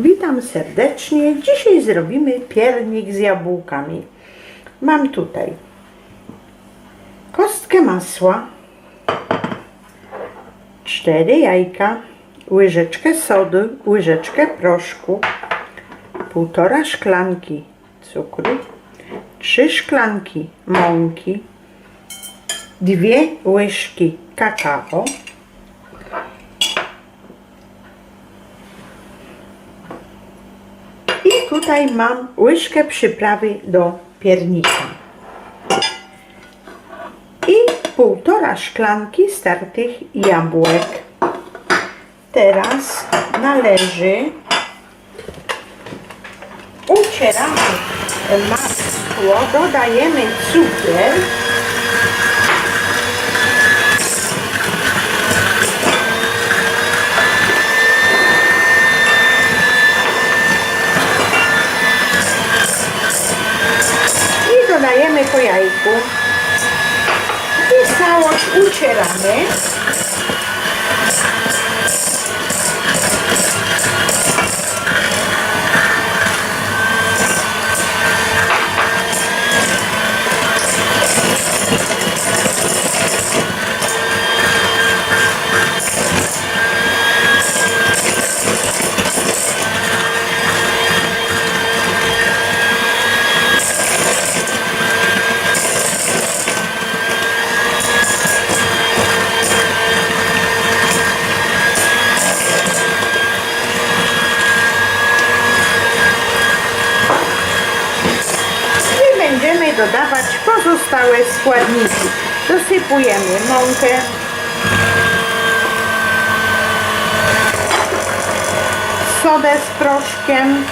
Witam serdecznie. Dzisiaj zrobimy piernik z jabłkami. Mam tutaj kostkę masła, cztery jajka, łyżeczkę sody, łyżeczkę proszku, półtora szklanki cukru, trzy szklanki mąki, dwie łyżki kakao, I tutaj mam łyżkę przyprawy do piernika. I półtora szklanki startych jabłek. Teraz należy ucieramy masło, dodajemy cukier i dodajemy po jajku. I całość ucieramy. Dodawać pozostałe składniki. Dosypujemy mąkę. Sodę z proszkiem.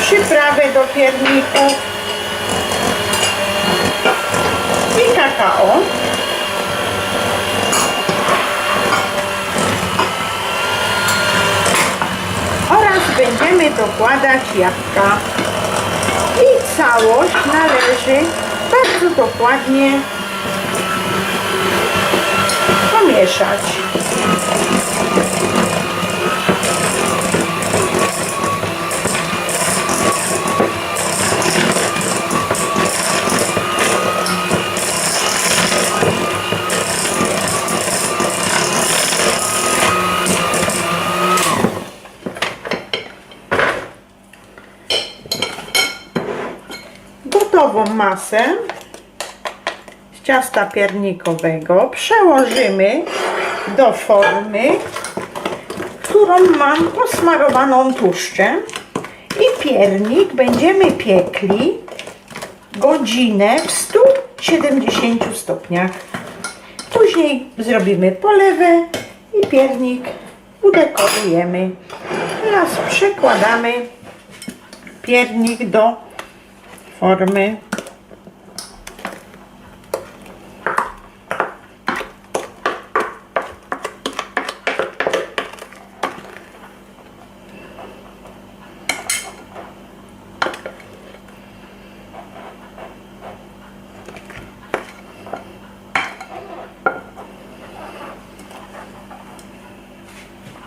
Przyprawę do pierników. I kakao. Oraz będziemy dokładać jabłka. Całość należy bardzo dokładnie pomieszać. Gotową masę z ciasta piernikowego przełożymy do formy, którą mam posmarowaną tłuszczem i piernik będziemy piekli godzinę w 170 stopniach. Później zrobimy polewę i piernik udekorujemy. Teraz przekładamy piernik do formy.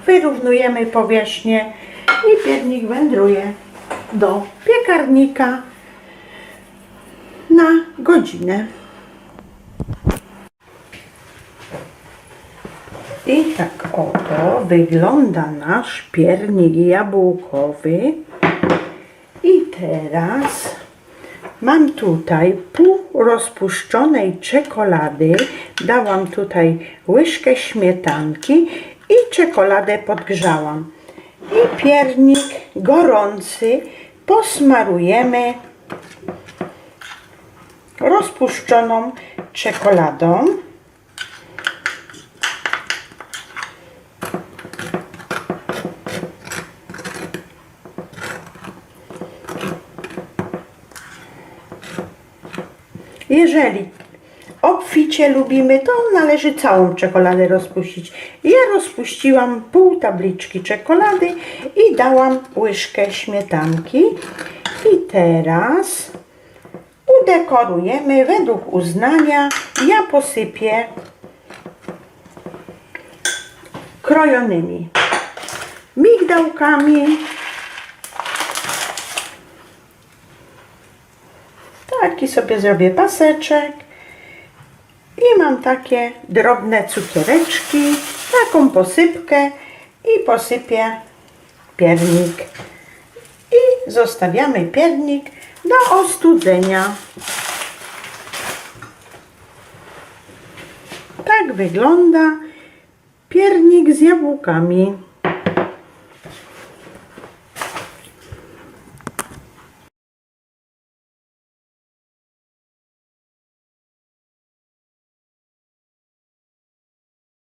Wyrównujemy powierzchnię i piernik wędruje do piekarnika na godzinę. I tak oto wygląda nasz piernik jabłkowy. I teraz mam tutaj pół rozpuszczonej czekolady. Dałam tutaj łyżkę śmietanki i czekoladę podgrzałam. I piernik gorący posmarujemy rozpuszczoną czekoladą. Jeżeli obficie lubimy, to należy całą czekoladę rozpuścić. Ja rozpuściłam pół tabliczki czekolady i dałam łyżkę śmietanki. I teraz udekorujemy według uznania. Ja posypię krojonymi migdałkami. Taki sobie zrobię paseczek. I mam takie drobne cukiereczki, taką posypkę i posypię piernik. I zostawiamy piernik do ostudzenia. Tak wygląda piernik z jabłkami.